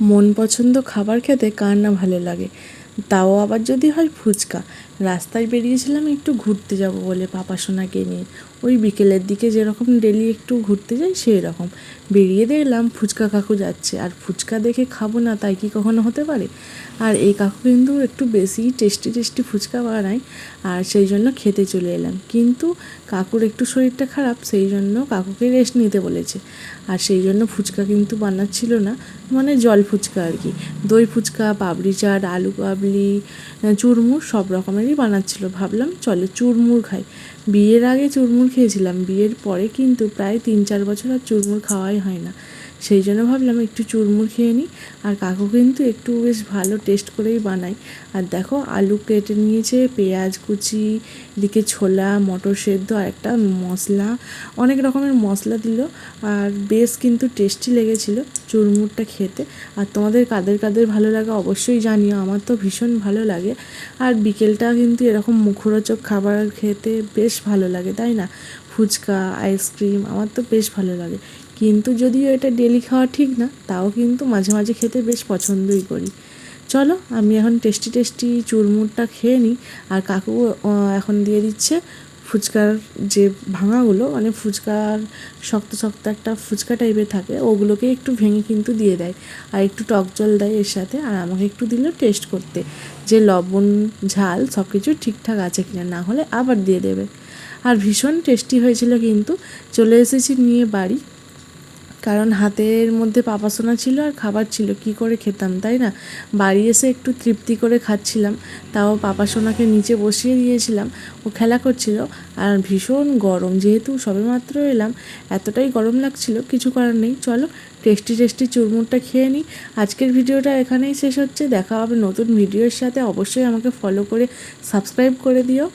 মন পছন্দ খাবার খেতে কার না ভালো লাগে? তাও আবার যদি হয় ফুচকা। রাস্তায় বেরিয়েছিলাম, একটু ঘুরতে যাব বলে পাপা সোনাকে নিয়ে। ওই বিকেলের দিকে যেরকম ডেলি একটু ঘুরতে যাই সেই রকম বেরিয়ে দেখলাম ফুচকা কাকু যাচ্ছে। আর ফুচকা দেখে খাব না, তাই কি কখনো হতে পারে? আর এই কাকু কিন্তু একটু বেশি টেস্টি টেস্টি ফুচকা বানায়, আর সেই জন্য খেতে চলে এলাম। কিন্তু কাকুর একটু শরীরটা খারাপ, সেই জন্য কাকুকে রেস্ট নিতে বলেছে। আর সেই জন্য ফুচকা কিন্তু বানাচ্ছিল না। মানে জল ফুচকা আর কি। দই ফুচকা, পাবড়ি চাট, আলু কাবলি চুরমুর সব রকমেরই বানাচ্ছিল। ভাবলাম চলো চুরমুর খাই। বিয়ের আগে চুরমুর খেয়েছিলাম। বিয়ের পরে কিন্তু প্রায় তিন চার বছর আর চুরমুর খাওয়াই হয় না। সেই জন্য ভাবলাম একটু চুরমুর খেয়ে নিই। আর কাকু কিন্তু একটু বেশ ভালো টেস্ট করেই বানায়। আর দেখো, আলু কেটে নিয়েছে, পেঁয়াজ কুচি, এদিকে ছোলা, মটর সেদ্ধ, আর একটা মশলা অনেক রকমের মশলা দিল। আর বেশ কিন্তু টেস্টি লেগেছিল চুরমুরটা খেতে। আর তোমাদের কাদের কাদের ভালো লাগে অবশ্যই জানিও, আমার তো ভীষণ ভালো লাগে। আর বিকেলটা কিন্তু এরকম মুখরোচক খাবার খেতে বেশ ভালো লাগে, তাই না? ফুচকা আইসক্রিম আমার তো বেশ ভালো লাগে। কিন্তু যদিও এটা ডেলি খাওয়া ঠিক না, তাও কিন্তু মাঝে মাঝে খেতে বেশ পছন্দই করি। চলো, আমি এখন টেস্টি টেস্টি চুরমুরটা খেয়ে নিই। আর কাকু এখন দিয়ে দিচ্ছে ফুচকার যে ভাঙাগুলো মানে ফুচকার শক্ত শক্ত একটা ফুচকা টাইপের থাকে, ওগুলোকে একটু ভেঙে কিন্তু দিয়ে দেয়। আর একটু টক জল দেয় এর সাথে, আর আমাকে একটু দিল টেস্ট করতে। যে লবণ, ঝাল সব কিছু ঠিকঠাক আছে কিনা, না হলে আবার দিয়ে দেবে। আর ভীষণ টেস্টি হয়েছিল কিন্তু, চলে এসেছি নিয়ে বাড়ি। কারণ হাতের মধ্যে পাপাসোনা ছিল আর খাবার ছিল, কি করে খেতাম, তাই না? বাড়ি এসে একটু তৃপ্তি করে খাচ্ছিলাম, তাও পাপাসোনাকে নিচে বসিয়ে দিয়েছিলাম, ও খেলা করছিল আর ভীষণ গরম, যেহেতু সবেমাত্র এলাম, এতটাই গরম লাগছিল, কিছু করার নেই, চলো টেস্টি টেস্টি চুরমুরটা খেয়ে নিই। আজকের ভিডিওটা এখানেই শেষ হচ্ছে, দেখা হবে নতুন ভিডিওর সাথে, অবশ্যই আমাকে ফলো করে সাবস্ক্রাইব করে দিও।